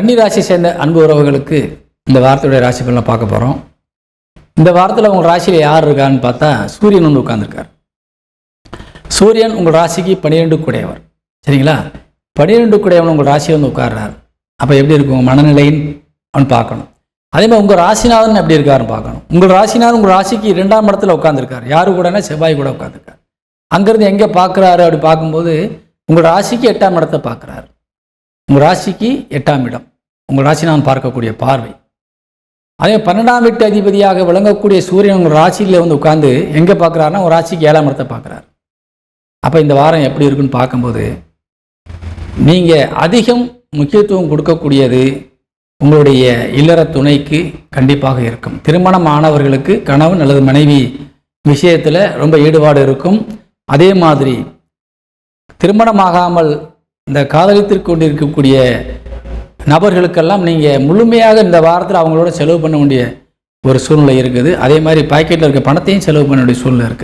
கன்னிராசி சேர்ந்த அன்பு உறவுகளுக்கு இந்த வாரத்துடைய ராசி பலனை பார்க்க போகிறோம் இந்த வாரத்தில் உங்கள் ராசியில் யார் இருக்கான்னு பார்த்தா சூரியன் வந்து உட்காந்துருக்கார் சூரியன் உங்கள் ராசிக்கு பன்னிரெண்டு குடையவர். சரிங்களா? பன்னிரெண்டு குடையவன் உங்கள் ராசியை வந்து உட்கார்றார். அப்போ எப்படி இருக்கும்? உங்கள் மனநிலைன்னு அவன் பார்க்கணும். அதே மாதிரி உங்கள் ராசிநாதன் எப்படி இருக்காருன்னு பார்க்கணும். உங்கள் ராசிநாதன் உங்கள் ராசிக்கு இரண்டாம் இடத்துல உட்காந்துருக்கார் யாரு கூடனா செவ்வாய் கூட உட்காந்துருக்கார் அங்கேருந்து எங்கே பார்க்குறாரு அப்படி பார்க்கும்போது உங்கள் ராசிக்கு எட்டாம் இடத்தை பார்க்குறாரு. உங்கள் ராசிக்கு எட்டாம் இடம். உங்கள் ராசி நான் பார்க்கக்கூடிய பார்வை. அதே பன்னெண்டாம் வீட்டு அதிபதியாக விளங்கக்கூடிய சூரியன் உங்கள் ராசியில் வந்து உட்காந்து எங்கே பார்க்குறாருன்னா உங்கள் ராசிக்கு ஏழாம் இடத்தை பார்க்குறாரு. அப்போ இந்த வாரம் எப்படி இருக்குன்னு பார்க்கும்போது நீங்கள் அதிகம் முக்கியத்துவம் கொடுக்கக்கூடியது உங்களுடைய இல்லற துணைக்கு கண்டிப்பாக இருக்கும். திருமணம் ஆனவர்களுக்கு கணவன் அல்லது மனைவி விஷயத்தில் ரொம்ப ஈடுபாடு இருக்கும். அதே மாதிரி திருமணமாகாமல் இந்த காதலித்துக் கொண்டிருக்கக்கூடிய நபர்களுக்கெல்லாம் நீங்கள் முழுமையாக இந்த வாரத்தில் அவங்களோட செலவு பண்ண வேண்டிய ஒரு சூழ்நிலை இருக்குது. அதே மாதிரி பாக்கெட்டில் இருக்க பணத்தையும் செலவு பண்ண வேண்டிய சூழ்நிலை இருக்குது.